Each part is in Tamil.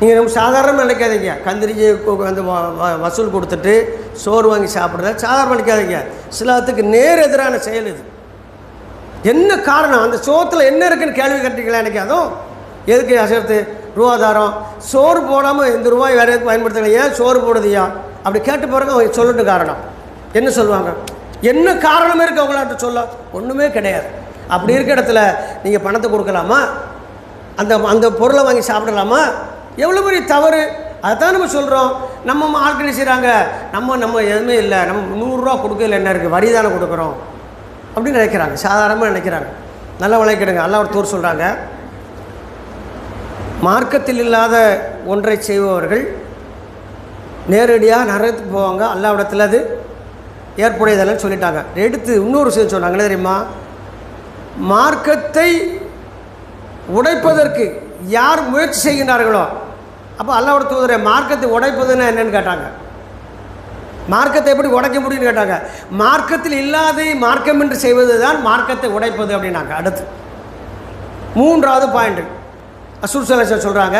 நீங்கள் நமக்கு சாதாரணமாக நினைக்காதீங்க. கந்திரிஜி அந்த வ- வ- வசூல் கொடுத்துட்டு சோறு வாங்கி சாப்பிட்றத சாதாரணமாக நினைக்காதீங்க. சிலத்துக்கு நேர் எதிரான செயல் இது. என்ன காரணம்? அந்த சோத்தில் என்ன இருக்குன்னு கேள்வி கேட்டீங்களா எனக்கு? அதுவும் எதுக்கு அசர்த்து ரூபாதாரம்? சோறு போடாமல் இந்த ரூபாய் வேறு எதுக்கு பயன்படுத்தலை ஏன் சோறு போடுதியா? அப்படி கேட்டு பாருங்க அவங்க சொல்லட்டும் காரணம். என்ன சொல்லுவாங்க? என்ன காரணம் இருக்குது அவங்களாட்ட சொல்ல? ஒன்றுமே கிடையாது. அப்படி இருக்க இடத்துல நீங்கள் பணத்தை கொடுக்கலாமா? அந்த அந்த பொருளை வாங்கி சாப்பிடலாமா? எவ்வளோ பெரிய தவறு? அதான் நம்ம சொல்கிறோம் நம்ம ஆட்கள் செய்கிறாங்க நம்ம நம்ம எதுவுமே இல்லை. நம்ம நூறுரூவா கொடுக்கல என்ன இருக்குது வரி தானே கொடுக்குறோம். அப்படின்னு நினைக்கிறாங்க. சாதாரணமாக நினைக்கிறாங்க. நல்லா விளைக்கிடுங்க நல்லா ஒரு தூர் சொல்கிறாங்க மார்க்கத்தில் இல்லாத ஒன்றை செய்பவர்கள் நேரடியாக நரகத்துக்கு போவாங்க. அல்லாவிடத்தில் அது ஏற்புடையதெல்லாம் சொல்லிட்டாங்க. எடுத்து இன்னொரு விஷயம் சொன்னாங்களே தெரியுமா? மார்க்கத்தை உடைப்பதற்கு யார் முயற்சி செய்கின்றார்களோ அப்போ அல்லாவோட தூதரை மார்க்கத்தை உடைப்பதுன்னா என்னென்னு கேட்டாங்க. மார்க்கத்தை எப்படி உடைக்க முடியும்னு கேட்டாங்க. மார்க்கத்தில் இல்லாத மார்க்கம் என்று செய்வது தான் மார்க்கத்தை உடைப்பது அப்படின்னாங்க. அடுத்து. மூன்றாவது பாயிண்ட் அசூர் சலேசன் சொல்கிறாங்க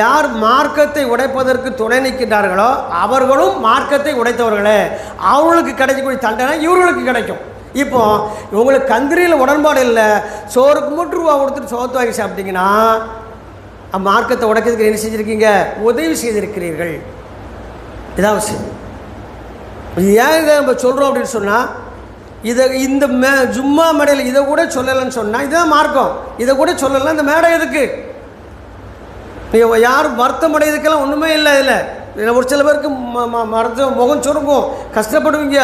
யார் மார்க்கத்தை உடைப்பதற்கு துணை நிற்கின்றார்களோ அவர்களும் மார்க்கத்தை உடைத்தவர்களே. அவங்களுக்கு கிடைக்கக்கூடிய தண்டனை இவர்களுக்கு கிடைக்கும். இப்போ உங்களுக்கு கந்திரியில் உடன்பாடு இல்லை. சோறுக்கு மூன்று ரூபா கொடுத்துட்டு சோத்து வாங்கி சாப்பிட்டீங்கன்னா மார்க்கத்தை உடக்கிறதுக்கு என்ன செஞ்சுருக்கீங்க? உதவி செய்திருக்கிறீர்கள். இதான் விஷயம் இது ஏன் இதை நம்ம சொல்கிறோம் அப்படின்னு சொன்னால் இதை இந்த மே ஜும்மா மேடையில் இதை கூட சொல்லலைன்னு சொன்னால் இதுதான் மார்க்கம். இதை கூட சொல்லலை இந்த மேடை எதுக்கு? யாரும் வருத்தம் அடையதுக்கெல்லாம் ஒன்றுமே இல்லை இதில். ஒரு சில பேருக்கு ம ம முகம் சுருங்கும். கஷ்டப்படுவீங்க.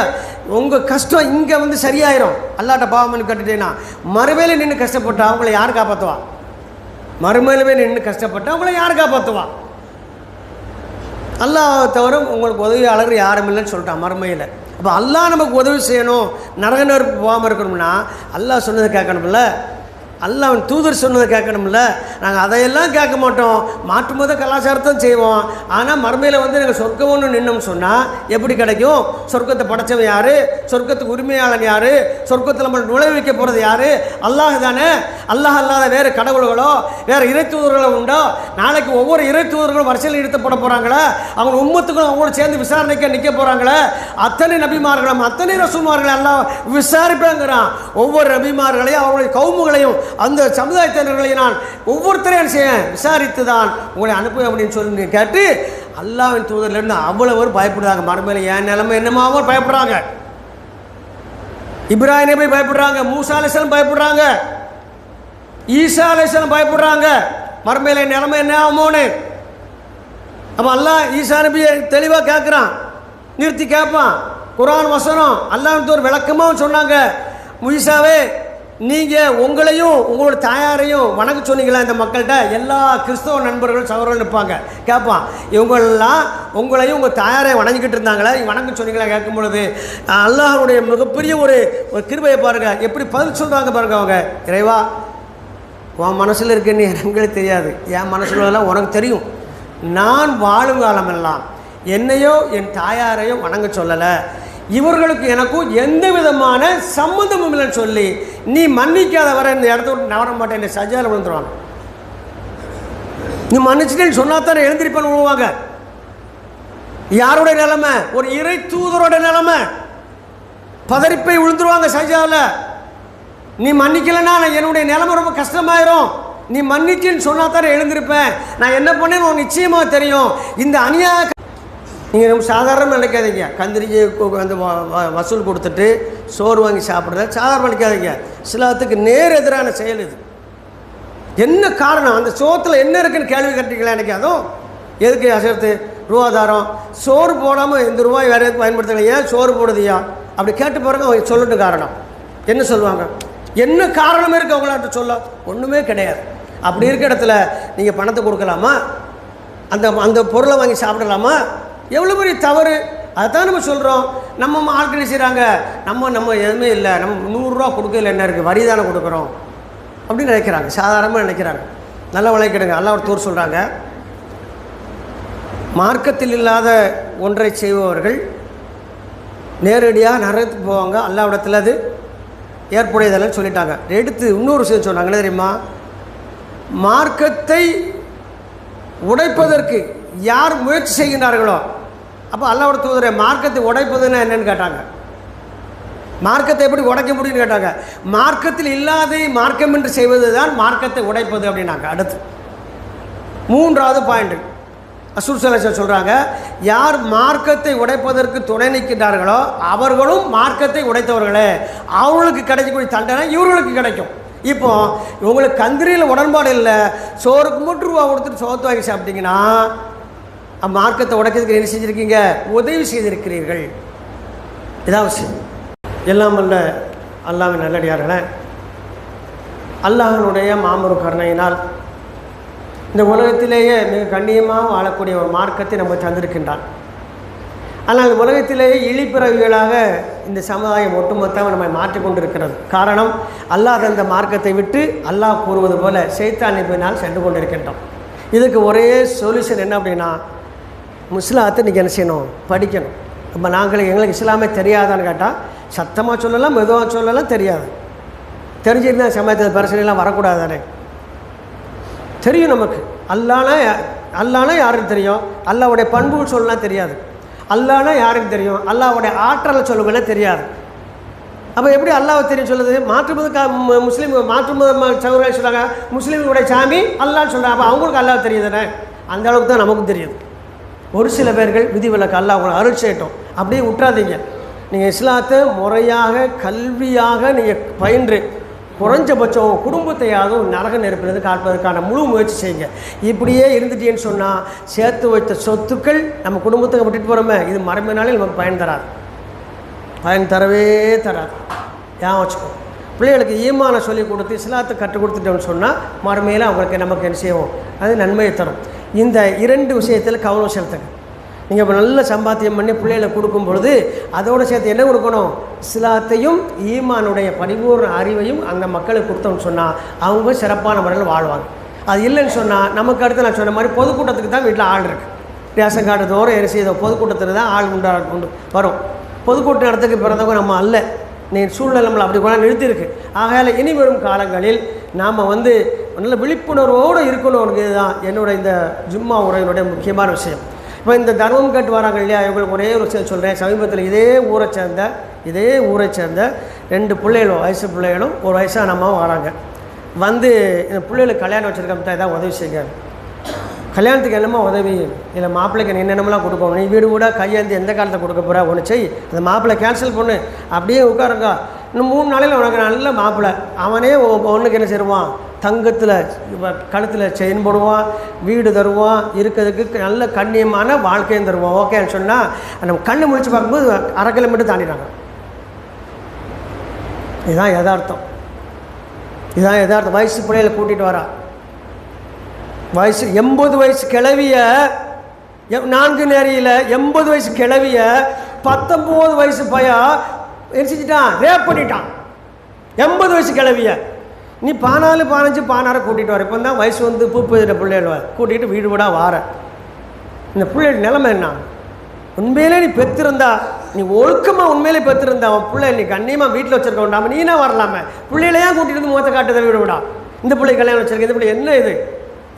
உங்கள் கஷ்டம் இங்கே வந்து சரியாயிரும். அல்லாட்ட பாவம்னு கட்டுட்டேன்னா மறுவேலை நின்று கஷ்டப்பட்டால் அவங்கள யார் காப்பாற்றுவா மறுமையிலுமே நின்று கஷ்டப்பட்டா அவங்கள யார் காப்பாற்றுவா அல்லாஹ் தவிர உங்களுக்கு உதவியாளர் யாரும் இல்லைன்னு சொல்லிட்டான் மறுமையில். அப்போ அல்லாஹ் நமக்கு உதவி செய்யணும் நரக நெருப்பு போகாமல் இருக்கணும்னா அல்லாஹ் சொன்னதை கேட்கணும்ல? அல்லாஹ் அவன் தூதர் சொன்னதை கேட்கணும்ல. நாங்கள் அதையெல்லாம் கேட்க மாட்டோம். மாற்று மத கலாச்சாரத்தையும் செய்வோம். ஆனால் மறுமையில் வந்து நாங்கள் சொர்க்கம் ஒன்று நின்னோம்னு சொன்னால் எப்படி கிடைக்கும்? சொர்க்கத்தை படைச்சவன் யார்? சொர்க்கத்துக்கு உரிமையாளன் யார்? சொர்க்கத்தில் நம்ம நுழைவிக்க போகிறது யார்? அல்லாஹ் தானே. அல்லாஹ் அல்லாத வேறு கடவுள்களோ வேறு இறை தூதர்களோ உண்டோ? நாளைக்கு ஒவ்வொரு இறை தூதர்களும் வரிசையில் நிறுத்தப்பட போகிறாங்களே அவங்க உம்மத்துக்கும் அவங்களோட சேர்ந்து விசாரணைக்க நிற்க போகிறாங்களே அத்தனை நபிமார்களும் அத்தனை ரசூமார்களும் எல்லாம் விசாரிப்பேங்கிறான். ஒவ்வொரு நபிமார்களையும் அவங்களுடைய கவுமுகளையும் அந்த சமுதாயத்தினர்களை நான் ஒவ்வொருத்தரையும் என்ன செய்ய விசாரித்து தான் உங்களை அனுப்புவேன் அப்படின்னு சொல்லி கேட்டு அல்லாவின் தூதர்லேருந்து அவ்வளோ பேர் பயப்படுறாங்க. மறுமையில் என் நிலைமை என்னமாவோ பயப்படுறாங்க. இப்ராஹிம் நபி பயப்படுறாங்க. மூசா அலிஸ்லாம் பயப்படுறாங்க. ஈசா அலிஸ்லாம் பயப்படுறாங்க. மரமேல என் நிலைமை என்ன ஆகுமோன்னு. அப்போ அல்லாஹ் ஈசா நபியை தெளிவாக கேட்குறான் நிறுத்தி கேட்பான் குரான் வசனம் அல்லாஹ் ஒரு விளக்கமாக சொன்னாங்க. முயசாவே நீங்கள் உங்களையும் உங்களோட தாயாரையும் வணங்க சொன்னீங்களா இந்த மக்கள்கிட்ட? எல்லா கிறிஸ்தவ நண்பர்களும் சகோதரர்கள் நிற்பாங்க கேட்பான். இவங்களெல்லாம் உங்களையும் உங்கள் தாயாரையும் வணங்கிக்கிட்டு இருந்தாங்களே? வணங்க சொன்னீங்களா கேட்கும் பொழுது அல்லாஹனுடைய மிகப்பெரிய ஒரு ஒரு கிருபையை பாருங்கள் எப்படி பதில் சொல்கிறாங்க பாருங்கள் அவங்க. இறைவா உன் மனசில் இருக்குன்னு எங்களுக்கு தெரியாது. என் மனசில் உனக்கு தெரியும். நான் வாழும் காலமெல்லாம் என்னையோ என் தாயாரையோ வணங்க சொல்லலை. இவர்களுக்கு எனக்கும் எந்த விதமான சம்மந்தமும் இல்லைன்னு சொல்லி நீ மன்னிக்காத வர இந்த இடத்த விட்டு நவர மாட்டேன் என்னை சஜால விழுந்துருவாங்க. நீ மன்னிச்சுட்டேன்னு சொன்னா தானே எழுந்திருப்பேன்னு விழுவாங்க. யாருடைய நிலைமை? ஒரு இறை தூதரோட நிலைமை. பதறிப்பை விழுந்துருவாங்க சஜாவில் நீ மன்னிக்கலைன்னா நான் என்னுடைய நிலைமை ரொம்ப கஷ்டமாயிரும். நீ மன்னிச்சுன்னு சொன்னா தானே எழுந்திருப்பேன். நான் என்ன பண்ணேன்னு உனக்கு நிச்சயமாக தெரியும். இந்த அநியாய நீங்கள் நம்ம சாதாரணமாக நினைக்காதீங்க. கந்திரிஜி அந்த வ- வ- வசூல் கொடுத்துட்டு சோறு வாங்கி சாப்பிட்றத சாதாரணமாக நினைக்காதீங்க. சிலத்துக்கு நேர் எதிரான செயல் இது. என்ன காரணம்? அந்த சோத்தில் என்ன இருக்குன்னு கேள்வி கட்டிக்கலாம் எனக்கு? அதுவும் எதுக்கு அசத்து ரூபாதாரம். சோறு போடாமல் இந்த ரூபாய் வேறு எதுக்கு பயன்படுத்தலை ஏன் சோறு போடுதியா? அப்படி கேட்டு பாருங்க அவங்க சொல்லட்டும் காரணம். என்ன சொல்லுவாங்க? என்ன காரணம் இருக்குது அவங்களாட்ட சொல்ல? ஒன்றுமே கிடையாது. அப்படி இருக்க இடத்துல நீங்கள் பணத்தை கொடுக்கலாமா? அந்த அந்த பொருளை வாங்கி சாப்பிடலாமா? எவ்வளோ பெரிய தவறு? அதுதான் நம்ம சொல்கிறோம் நம்ம ஆட்கள் செய்கிறாங்க நம்ம நம்ம எதுவுமே இல்லை. நம்ம நூறுரூவா கொடுக்கல என்ன இருக்குது வரி தானே கொடுக்குறோம். அப்படின்னு நினைக்கிறாங்க. சாதாரணமாக நினைக்கிறாங்க. நல்லா விளைக்கிடுங்க. நல்லா ஒரு தூர் சொல்கிறாங்க மார்க்கத்தில் இல்லாத ஒன்றை செய்பவர்கள் நேரடியாக நரகத்துக்கு போவாங்க. அல்லாவிடத்தில் அது ஏற்புடையதெல்லாம் சொல்லிட்டாங்க. எடுத்து இன்னொரு விஷயம் சொன்னாங்க. என்ன தெரியுமா? மார்க்கத்தை உடைப்பதற்கு யார் முயற்சி செய்கின்றார்களோ அப்போ அல்லாவோட தூதரை மார்க்கத்தை உடைப்பதுன்னா என்னன்னு கேட்டாங்க. மார்க்கத்தை எப்படி உடைக்க முடியும்னு கேட்டாங்க. மார்க்கத்தில் இல்லாதே மார்க்கம் என்று செய்வது தான் மார்க்கத்தை உடைப்பது அப்படின்னாங்க. அடுத்து. மூன்றாவது பாயிண்ட் அசூர் சொல்கிறாங்க யார் மார்க்கத்தை உடைப்பதற்கு துணை நிற்கின்றார்களோ அவர்களும் மார்க்கத்தை உடைத்தவர்களே. அவங்களுக்கு கிடைக்கக்கூடிய தண்டனை இவர்களுக்கு கிடைக்கும். இப்போ உங்களுக்கு கந்திரியில் உடன்பாடு இல்லை சோறுக்கு மூன்று ரூபா கொடுத்துட்டு சோத்து வாங்கி சாப்பிட்டீங்கன்னா மார்க்கத்தை உடைக்கிறதுக்கு என்ன செஞ்சுருக்கீங்க? உதவி செய்திருக்கிறீர்கள். இதான் விஷயம் எல்லாம் அல்ல அல்லாவின் நல்லடியார்களே அல்லாஹனுடைய மாமரு கருணையினால் இந்த உலகத்திலேயே மிக கண்ணியமாக வாழக்கூடிய ஒரு மார்க்கத்தை நம்ம தந்திருக்கின்றான். ஆனால் இந்த உலகத்திலேயே இழிப்பிறவிகளாக இந்த சமுதாயம் ஒட்டுமொத்தமாக நம்மை மாற்றிக்கொண்டிருக்கிறது காரணம் அல்லாஹ் தந்த மார்க்கத்தை விட்டு அல்லாஹ் கூறுவது போல செய்தான் பின்னால் சென்று கொண்டிருக்கின்றோம். இதுக்கு ஒரே சொல்யூஷன் என்ன அப்படின்னா முஸ்லாத்தை நீங்கள் என்ன செய்யணும்? படிக்கணும். இப்போ நாங்கள் எங்களுக்கு இஸ்லாமே தெரியாதான்னு கேட்டால் சத்தமாக சொல்லலாம் மெதுவாக சொல்லலாம் தெரியாது. தெரிஞ்சிருந்தா சமயத்தில் பிரச்சனைலாம் வரக்கூடாது தானே தெரியும் நமக்கு. அல்லானா அல்லானா யாருக்கு தெரியும்? அல்லாவுடைய பண்புகள் சொல்லலாம் தெரியாது. அல்லானா யாருக்கு தெரியும்? அல்லாவுடைய ஆற்றலை சொல்லுங்கன்னா தெரியாது. அப்போ எப்படி அல்லாவை தெரியும் சொல்லுது? மாற்று மத முஸ்லீம் மாற்று மத சகோதரர்கள் சொல்கிறாங்க முஸ்லீம்களுடைய சாமி அல்லான்னு சொல்கிறாங்க அப்போ அவங்களுக்கு அல்லாஹ் தெரியுது தானே அந்த அளவுக்கு தான் நமக்கும் தெரியுது. ஒரு சில பேர்கள் விதிவிலக்கு அல்ல அவங்களை அருள் செய்யட்டும். அப்படியே விட்டுறாதீங்க நீங்கள் இஸ்லாத்தை முறையாக கல்வியாக நீங்கள் பயின்று குறைஞ்சபட்சம் குடும்பத்தையாவது நரக நெருப்பிலிருந்து காப்பதற்கான முழு முயற்சி செய்யுங்க. இப்படியே இருந்துட்டேன்னு சொன்னால் சேர்த்து வைத்த சொத்துக்கள் நம்ம குடும்பத்துக்கு விட்டுட்டு போகிறோமே இது மறைமை நமக்கு பயன் தராது. பயன் தரவே தராது. ஏன் வச்சுக்கோ. பிள்ளைகளுக்கு ஈமான சொல்லி கொடுத்து இஸ்லாத்தை கற்றுக் கொடுத்துட்டோம்னு சொன்னால் மறுமையில் அவங்களுக்கு நமக்கு என்ன செய்வோம்? அது நன்மையை தரும். இந்த இரண்டு விஷயத்தில் கவனம் செலுத்துங்க. நீங்கள் இப்போ நல்ல சம்பாத்தியம் பண்ணி பிள்ளைகளை கொடுக்கும் பொழுது அதோடு சேர்த்து என்ன கொடுக்கணும்? இஸ்லாத்தையும் ஈமானுடைய பரிபூர்ண அறிவையும் அந்த மக்களுக்கு கொடுத்தோம்னு சொன்னால் அவங்க சிறப்பான முறையில் வாழ்வாங்க. அது இல்லைன்னு சொன்னால் நமக்கு அடுத்து நான் சொன்ன மாதிரி பொதுக்கூட்டத்துக்கு தான் வீட்டில் ஆள் இருக்குது ரேஷன் கார்டு தோறும் என்ன செய்த பொதுக்கூட்டத்தில் தான் ஆள் உண்டா உண்டு வரும். பொதுக்கூட்ட இடத்துக்கு பிறந்தவங்க நம்ம அல்ல. நீ சூழ்நிலை நம்மளை அப்படி கூட நிறுத்தியிருக்கு. ஆகையால் இனி வரும் காலங்களில் நாம் வந்து நல்ல விழிப்புணர்வோடு இருக்கணுங்கிறது தான் என்னோட இந்த ஜும்மா உரையினுடைய முக்கியமான விஷயம். இப்போ இந்த தர்மம் கட்டு வராங்க இல்லையா? இவங்களுக்கு ஒரே ஒரு விஷயம் சொல்கிறேன் சமீபத்தில் இதே ஊரை சேர்ந்த இதே ஊரை சேர்ந்த ரெண்டு பிள்ளைகளும் வயசு பிள்ளைகளும் ஒரு வயசான அம்மாவும் வராங்க. வந்து இந்த பிள்ளைகளுக்கு கல்யாணம் வச்சுருக்கா தான் உதவி செய்யுங்க. கல்யாணத்துக்கு என்னமோ உதவி? இல்லை மாப்பிள்ளைக்கு நீ என்னென்னலாம் கொடுக்கணும்? நீ வீடு கூட கையேந்து எந்த காலத்தில் கொடுக்க போகிற ஒன்று செய். அந்த மாப்பிள்ளை கேன்சல் பண்ணு. அப்படியே உட்காருங்க. இன்னும் மூணு நாளையில் உனக்கு நல்ல மாப்பிள்ளை. அவனே உன் பொண்ணுக்கு என்ன செய்வான்? தங்கத்தில் கழுத்தில் செயின் போடுவான் வீடு தருவான் இருக்கிறதுக்கு நல்ல கண்ணியமான வாழ்க்கையும் தருவான். ஓகேன்னு சொன்னால் நம்ம கண்ணு முடிச்சு பார்க்கும்போது அரை கிலோமீட்டர் தாண்டிடுறாங்க. இதுதான் யதார்த்தம். இதுதான் யதார்த்தம். வயசு பிள்ளைகளை கூட்டிகிட்டு வரா வயசு எண்பது வயசு கிளவிய எ- நான்கு நேரியில் எண்பது வயசு கிளவிய பத்தொம்போது வயசு பையன் எரிச்சிட்டான் ரேப் பண்ணிட்டான். எண்பது வயசு கிளவிய நீ பானாலு பானஞ்சு பானாரை கூட்டிகிட்டு வர. இப்போ தான் வயசு வந்து பூப்பதிட்ட பிள்ளைகள் கூட்டிகிட்டு வீடு வீடாக வார. இந்த பிள்ளைகள் நிலைமை என்ன? உண்மையிலே நீ பெற்றிருந்தா நீ ஒழுக்கமாக உண்மையிலே பெற்றிருந்தா அவன் பிள்ளை நீ கண்ணியமாக வீட்டில் வச்சிருக்க வேண்டாமல் நீனா வரலாமே? பிள்ளைகளையா கூட்டிகிட்டு வந்து முகத்தை காட்டுறதை வீடு விடா? இந்த பிள்ளை கல்யாணம் வச்சிருக்க இந்த பிள்ளை என்ன இது?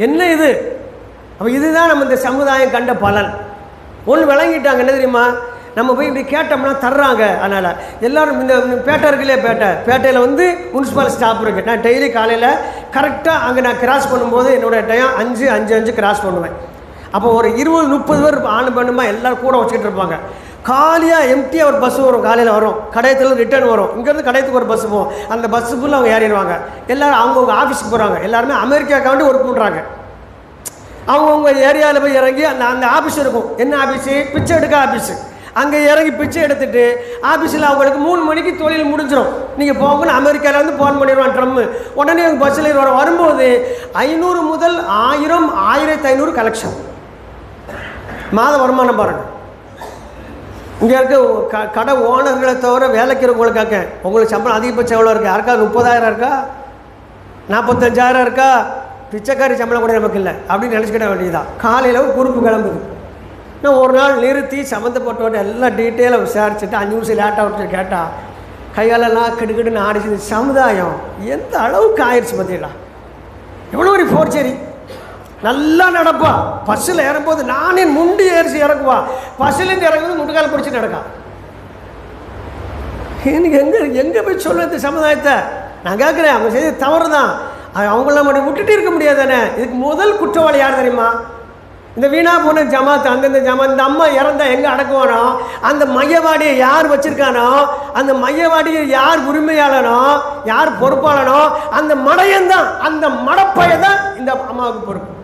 என்ன இது? அப்போ இதுதான் நம்ம இந்த சமுதாயம் கண்ட பலன். ஒன்று விளங்கிட்டாங்க என்ன தெரியுமா? நம்ம போய் இப்படி கேட்டோம்னா தர்றாங்க. அதனால் எல்லோரும் இந்த இந்த பேட்டை இருக்குல்லையே பேட்டை பேட்டையில் வந்து முனிசிபால் ஸ்டாப் இருக்குது நான் டெய்லி காலையில் கரெக்டாக அங்கே நான் கிராஸ் பண்ணும்போது என்னோடய டைம் அஞ்சு அஞ்சு அஞ்சு கிராஸ் பண்ணுவேன். அப்போ ஒரு இருபது முப்பது பேர் ஆணு பெண்ணுமா எல்லோரும் கூட வச்சுக்கிட்டு இருப்பாங்க. காலியாக எம்டியாக ஒரு பஸ் வரும் காலையில் வரும். கடையத்தில் ரிட்டர்ன் வரும். இங்கேருந்து கடையத்துக்கு ஒரு பஸ் போகும் அந்த பஸ்ஸு ஃபுல்லாக அவங்க ஏறிடுவாங்க. எல்லோரும் அவங்கவுங்க ஆஃபீஸுக்கு போகிறாங்க எல்லாருமே அமெரிக்காக்காண்டி ஒர்க் பண்ணுறாங்க அவங்கவுங்க ஏரியாவில் போய் இறங்கி அந்த அந்த ஆஃபீஸ் இருக்கும். என்ன ஆஃபீஸு பிச்சை எடுக்க ஆஃபீஸு அங்கே இறங்கி பிச்சை எடுத்துட்டு ஆஃபீஸில் அவங்களுக்கு மூணு மணிக்கு தொழில் முடிஞ்சிடும் நீங்கள் போகணும்னு அமெரிக்காவிலேருந்து ஃபோன் பண்ணிடுவான் ட்ரம்மு உடனே அவங்க பஸ்ஸில் வர வரும்போது ஐநூறு முதல் ஆயிரம் ஆயிரத்தி ஐநூறு கலெக்ஷன் மாத வருமானம் பாருங்க. இங்கே இருக்க க கடை ஓனர்களை தவிர வேலைக்கு இருக்கவங்களுக்காக்க உங்களுக்கு சம்பளம் அதிகபட்சம் எவ்வளோ இருக்கா? யாருக்கா? முப்பதாயிரம் இருக்கா? நாற்பத்தஞ்சாயிரம் இருக்கா? பிச்சைக்காரி சம்பளம் கூட நமக்கு இல்லை. அப்படின்னு நினச்சிக்கிட வேண்டியதுதான். காலையில் குறுப்பு கிளம்புது. நான் ஒரு நாள் நிறுத்தி சம்மந்தப்பட்டவர்கிட்ட எல்லாம் டீட்டெயிலாக விசாரிச்சுட்டு அஞ்சு நிமிஷம் லேட் அவுட்டு கேட்டால் கையாலெல்லாம் கிடுக்கிடுன்னு ஆடிச்சு சமுதாயம் எந்த அளவுக்கு ஆயிடுச்சு பார்த்தீங்களா எவ்வளோ ஒரு ஃபோர்ச்சரி நல்லா நடப்பா. பஸ்ஸில் இறங்கும்போது நானே முண்டி ஏறிச்சு இறக்குவா. பஸ்ஸிலேருந்து இறங்கும்போது முட்டுக்கால் பிடிச்சி நடக்கா. எனக்கு எங்கே எங்கே போய் சொல்ல இந்த சமுதாயத்தை? நான் கேட்குறேன் அவங்க செய்த தவறு தான் அவங்கள மட்டும் விட்டுட்டு இருக்க முடியாதானே? இதுக்கு முதல் குற்றவாளி யார் தெரியுமா? இந்த வீணா போன ஜமாத் அந்தந்த ஜமாத் இந்த அம்மா இறந்தா எங்கே அடக்குவானோ? அந்த மையவாடியை யார் வச்சிருக்கானோ? அந்த மையவாடியை யார் உரிமையாளனோ? யார் பொறுப்பாளனோ? அந்த மடையன் தான் அந்த மடப்பையை தான் இந்த அம்மாவுக்கு பொறுப்பு.